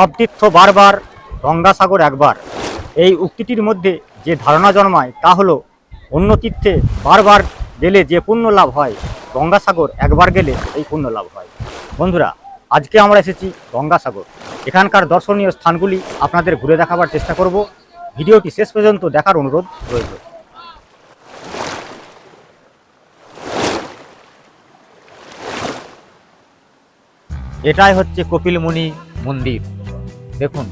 সব তীর্থ বারবার, গঙ্গাসাগর একবার। এই উক্তিটির মধ্যে যে ধারণা জন্মায় তা হলো অন্য তীর্থে বারবার গেলে যে পুণ্য লাভ হয়, গঙ্গাসাগর একবার গেলে এই পুণ্য লাভ হয়। বন্ধুরা, আজকে আমরা এসেছি গঙ্গাসাগর। এখানকার দর্শনীয় স্থানগুলি আপনাদের ঘুরে দেখাবার চেষ্টা করব। ভিডিওটি শেষ পর্যন্ত দেখার অনুরোধ রইল। এটাই হচ্ছে কপিলমুনি মন্দির। দেখুন।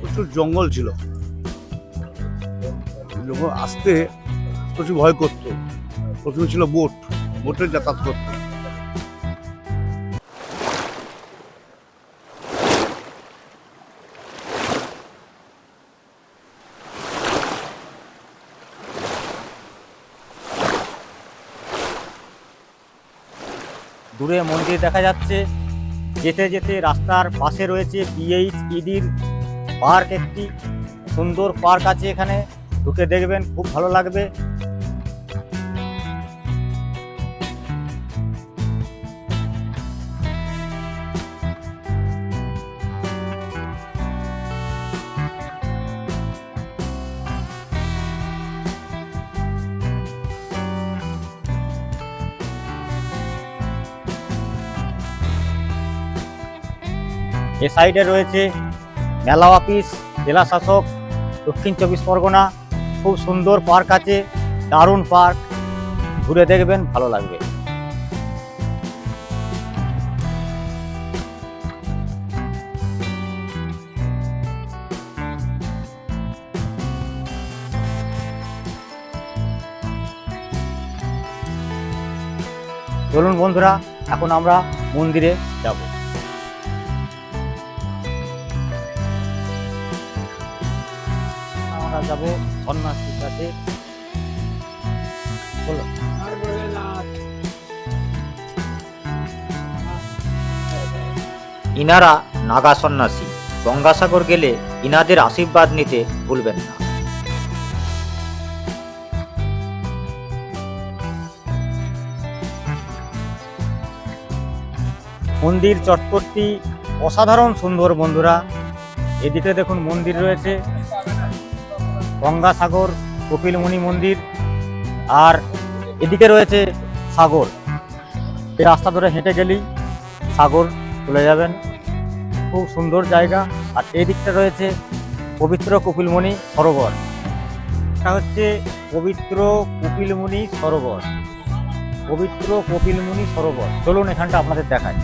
প্রচুর জঙ্গল ছিল। যখন আসতে প্রচুর ভয় করতো। প্রথমে ছিল বোট। বোটে যাতায়াত করতো। দূরে মন্দির দেখা যাচ্ছে। যেতে যেতে রাস্তার পাশে রয়েছে পিএইচ ইডির পার্ক একটি। সুন্দর পার্ক আছে এখানে। ঢুকে দেখবেন, খুব ভালো লাগবে। এ সাইডে রয়েছে মেলা অফিস, জেলা শাসক, দক্ষিণ চব্বিশ পরগনা, খুব সুন্দর পার্ক আছে, দারুণ পার্ক। ঘুরে দেখবেন, ভালো লাগবে। চলুন বন্ধুরা, এখন আমরা মন্দিরে যাব। যাব সন্ন্যাসীর কাছে বলো। ইনারা নাগা সন্ন্যাসী। গঙ্গাসাগর গেলে ইনাদের আশীর্বাদ নিতে ভুলবেন না। মন্দির চটপটটি অসাধারণ সুন্দর বন্ধুরা। এদিকে দেখুন মন্দির রয়েছে। গঙ্গাসাগর, কপিলমুনি মন্দির আর এদিকে রয়েছে সাগর। এই রাস্তা ধরে হেঁটে গেলেই সাগর চলে যাবেন। খুব সুন্দর জায়গা। আর এই দিকটা রয়েছে পবিত্র কপিলমুনি সরোবর। এটা হচ্ছে পবিত্র কপিলমুনি সরোবর। পবিত্র কপিলমুনি সরোবর। চলুন এখানটা আপনাদের দেখায়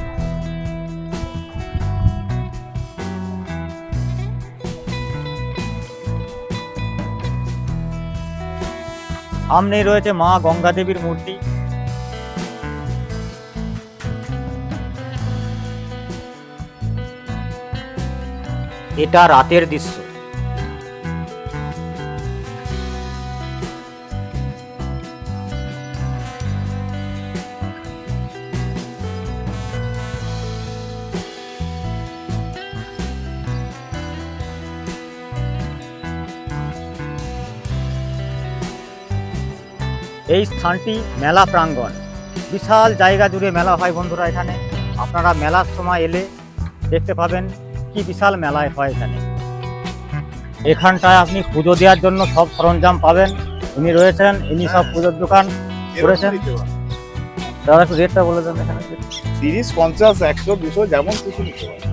সামনেই রয়েছে মা গঙ্গা দেবীর মূর্তি। এটা রাতের দৃশ্য। এই স্থানটি মেলা প্রাঙ্গণ। বিশাল জায়গা জুড়ে মেলা হয় বন্ধুরা এখানে। আপনারা মেলার সময় এলে দেখতে পাবেন কি বিশাল মেলায় হয় এখানে। এখানটায় আপনি পুজো দেওয়ার জন্য সব সরঞ্জাম পাবেন। ইনি রয়েছেন ইনি সব পুজোর দোকান করেছেন। দাদা একটু রেটটা বলে দেন এখানে। তিরিশ পঞ্চাশ একশো দুশো যেমন কিছু নিতে পারে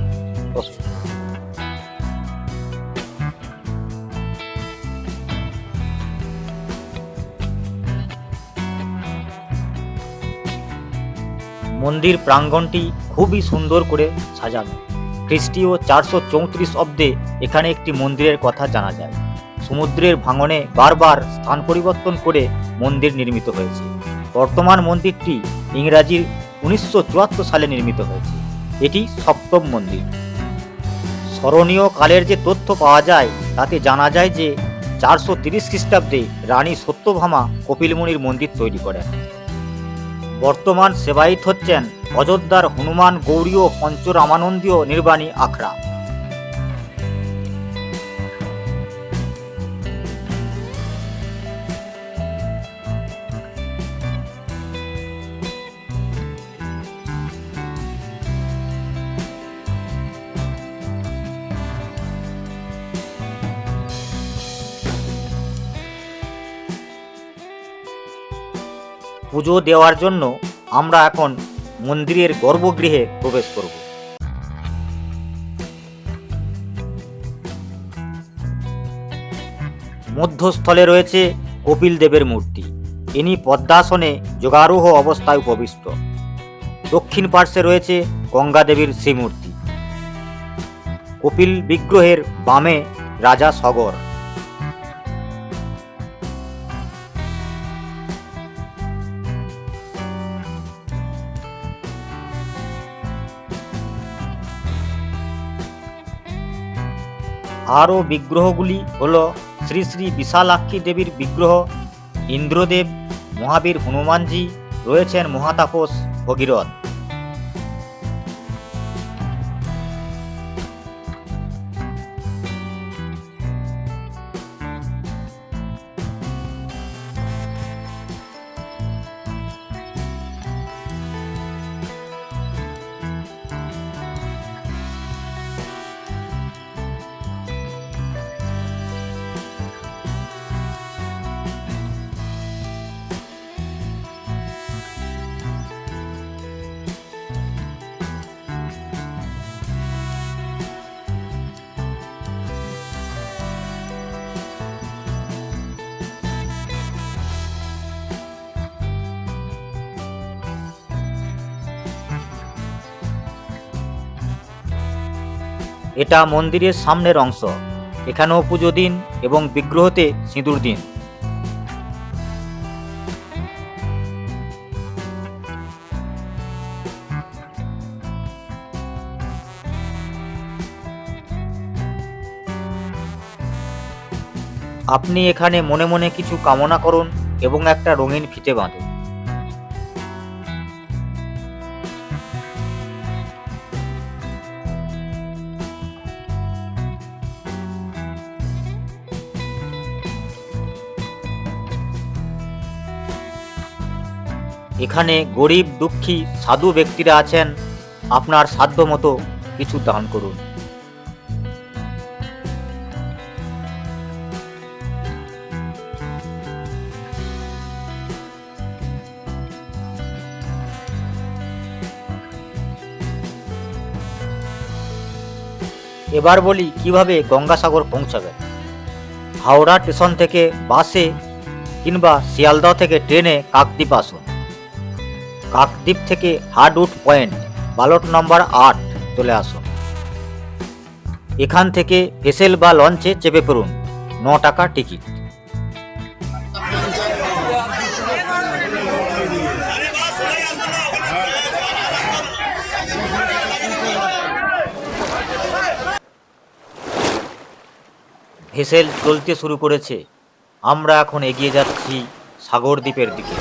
মন্দির প্রাঙ্গণটি খুবই সুন্দর করে সাজানো। খ্রিস্টীয় চারশো চৌত্রিশ অব্দে এখানে একটি মন্দিরের কথা জানা যায়। সমুদ্রের ভাঙনে বারবার স্থান পরিবর্তন করে মন্দির নির্মিত হয়েছে। বর্তমান মন্দিরটি ইংরাজির উনিশশো চুয়াত্তর সালে নির্মিত হয়েছে। এটি সপ্তম মন্দির। স্মরণীয় কালের যে তথ্য পাওয়া যায়, তাতে জানা যায় যে চারশো তিরিশ খ্রিস্টাব্দে রানী সত্যভামা কপিলমুনির মন্দির তৈরি করেন। বর্তমান সেবায়িত হচ্ছেন অযোধ্যার হনুমান গৌরী ও পঞ্চরামানন্দীয় নির্বাণী আখড়া। পুজো দেওয়ার জন্য আমরা এখন মন্দিরের গর্ভগৃহে প্রবেশ করব। মধ্যস্থলে রয়েছে কপিল দেবের মূর্তি। ইনি পদ্মাসনে যোগারোহ অবস্থায় উপবিষ্ট। দক্ষিণ পার্শ্বে রয়েছে গঙ্গা দেবীর শ্রীমূর্তি। কপিল বিগ্রহের বামে রাজা সগর। আরও বিগ্রহগুলি হল শ্রী শ্রী বিশালাক্ষী দেবীর বিগ্রহ ইন্দ্রদেব মহাবীর হনুমানজি রয়েছেন মহাতাপস ভগীরথ। এটা মন্দিরের সামনের অংশ। এখানেও পুজো দিন এবং বিগ্রহতে সিঁদুর দিন। আপনি এখানে মনে মনে কিছু কামনা করুন এবং একটা রঙিন ফিতে বাঁধুন। এখানে গরিব, দুঃখী, সাধু ব্যক্তিরা আছেন। আপনার সাধ্য মতো কিছু দান করুন। এবার বলি কীভাবে গঙ্গাসাগর পৌঁছাবেন। হাওড়া স্টেশন থেকে বাসে কিংবা শিয়ালদহ থেকে ট্রেনে কাকদ্বীপ আসুন। কাকদ্বীপ থেকে হার্ডউড পয়েন্ট, বালট নম্বর আট চলে আসুন এখান থেকে ভেসেল বা লঞ্চে চেপে পড়ুন, ন টাকা টিকিট। ভেসেল চলতে শুরু করেছে। আমরা এখন এগিয়ে যাচ্ছি সাগর দ্বীপের দিকে।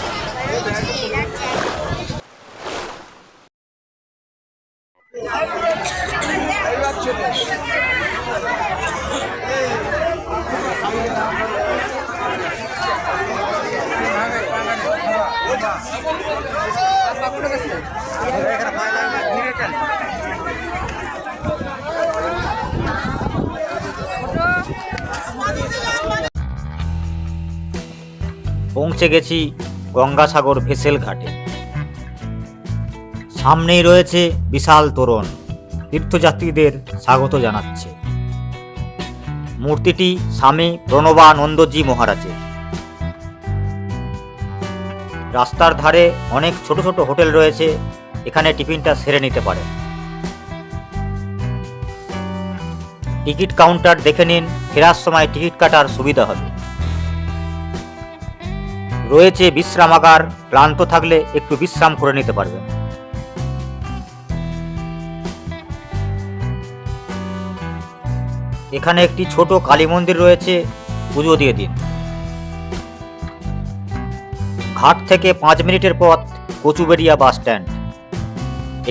পৌঁছে গেছি গঙ্গাসাগর ভেসেল ঘাটে। সামনেই রয়েছে বিশাল তোরণ, তীর্থযাত্রীদের স্বাগত জানাচ্ছে। মূর্তিটি স্বামী প্রণবানন্দজি মহারাজের। রাস্তার ধারে অনেক ছোট ছোট হোটেল রয়েছে, এখানে টিফিনটা সেরে নিতে পারেন। টিকিট কাউন্টার দেখে নিন, ফেরার সময় টিকিট কাটার সুবিধা হবে। রয়েছে বিশ্রামাগার, ক্লান্ত থাকলে একটু বিশ্রাম করে নিতে পারবেন এখানে একটি ছোট কালী মন্দির রয়েছে, পুজো দিয়ে দিন। ঘাট থেকে পাঁচ মিনিটের পথ, কচুবেড়িয়া বাস স্ট্যান্ড।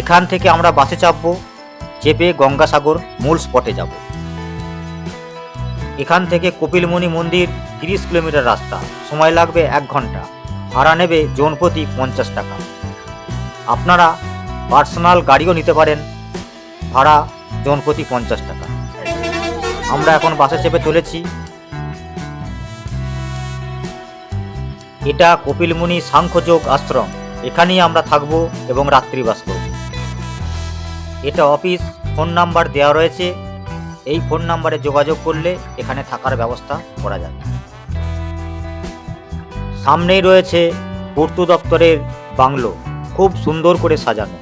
এখান থেকে আমরা বাসে চাপবো, চেপে গঙ্গাসাগর মূল স্পটে যাব। এখান থেকে কপিলমণি মন্দির তিরিশ কিলোমিটার রাস্তা। সময় লাগবে এক ঘণ্টা। ভাড়া নেবে জন প্রতি পঞ্চাশ টাকা। আপনারা পার্সোনাল গাড়িও নিতে পারেন। ভাড়া জন প্রতি পঞ্চাশ টাকা। আমরা এখন বাসে চেপে চলেছি। এটা কপিলমুনি সাংখ্যযোগ আশ্রম। এখানেই আমরা থাকব এবং রাত্রিবাস করব এটা অফিস, ফোন নাম্বার দেওয়া রয়েছে। এই ফোন নাম্বারে যোগাযোগ করলে এখানে থাকার ব্যবস্থা করা যাবে সামনেই রয়েছে পূর্ত দপ্তরের বাংলো। খুব সুন্দর করে সাজানো।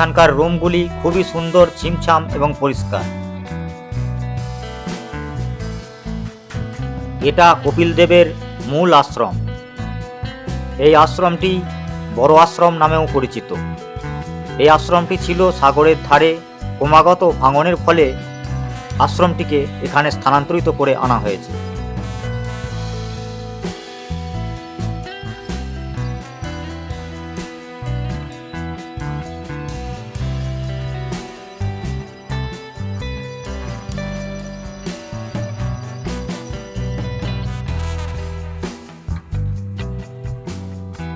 এখানকার রুমগুলি খুবই সুন্দর, ছিমছাম এবং পরিষ্কার। এটা কপিল দেবের মূল আশ্রম। এই আশ্রমটি বড় আশ্রম নামেও পরিচিত। এই আশ্রমটি ছিল সাগরের ধারে, ক্রমাগত ভাঙনের ফলে আশ্রমটিকে এখানে স্থানান্তরিত করে আনা হয়েছে।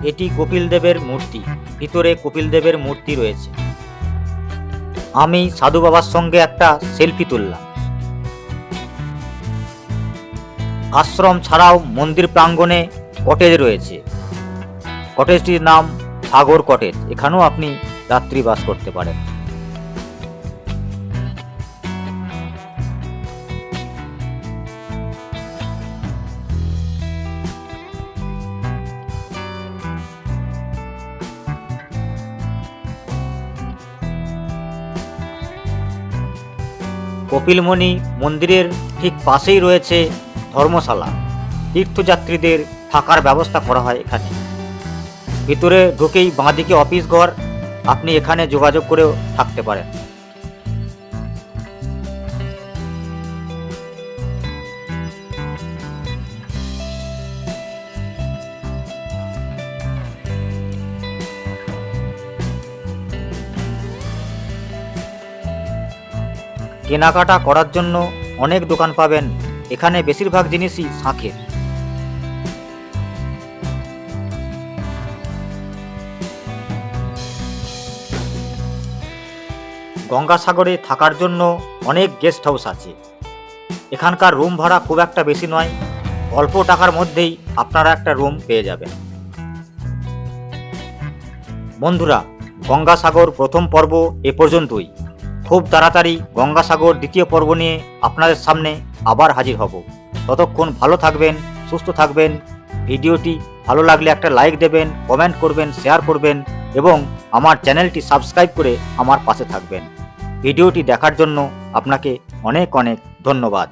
এটি কপিলদেবের মূর্তি। ভিতরে কপিলদেবের মূর্তি রয়েছে। আমি সাধু বাবার সঙ্গে একটা সেলফি তুললাম। আশ্রম ছাড়াও মন্দির প্রাঙ্গণে কটেজ রয়েছে। কটেজটির নাম সাগর কটেজ। এখানেও আপনি রাত্রি বাস করতে পারেন। কপিলমণি মন্দিরের ঠিক পাশেই রয়েছে ধর্মশালা। তীর্থযাত্রীদের থাকার ব্যবস্থা করা হয় এখানে। ভিতরে ঢুকেই বাঁদিকে অফিস ঘর আপনি এখানে যোগাযোগ করেও থাকতে পারেন। কেনাকাটা করার জন্য অনেক দোকান পাবেন। এখানে বেশিরভাগ জিনিসই শাঁখের গঙ্গাসাগরে থাকার জন্য অনেক গেস্ট হাউস আছে। এখানকার রুম ভাড়া খুব একটা বেশি নয়। অল্প টাকার মধ্যেই আপনারা একটা রুম পেয়ে যাবেন। বন্ধুরা, গঙ্গাসাগর প্রথম পর্ব এ পর্যন্তই। খুব তাড়াতাড়ি গঙ্গাসাগর দ্বিতীয় পর্ব নিয়ে আপনাদের সামনে আবার হাজির হব। ততক্ষণ ভালো থাকবেন, সুস্থ থাকবেন। ভিডিওটি ভালো লাগলে একটা লাইক দেবেন, কমেন্ট করবেন, শেয়ার করবেন এবং আমার চ্যানেলটি সাবস্ক্রাইব করে আমার পাশে থাকবেন। ভিডিওটি দেখার জন্য আপনাকে অনেক অনেক ধন্যবাদ।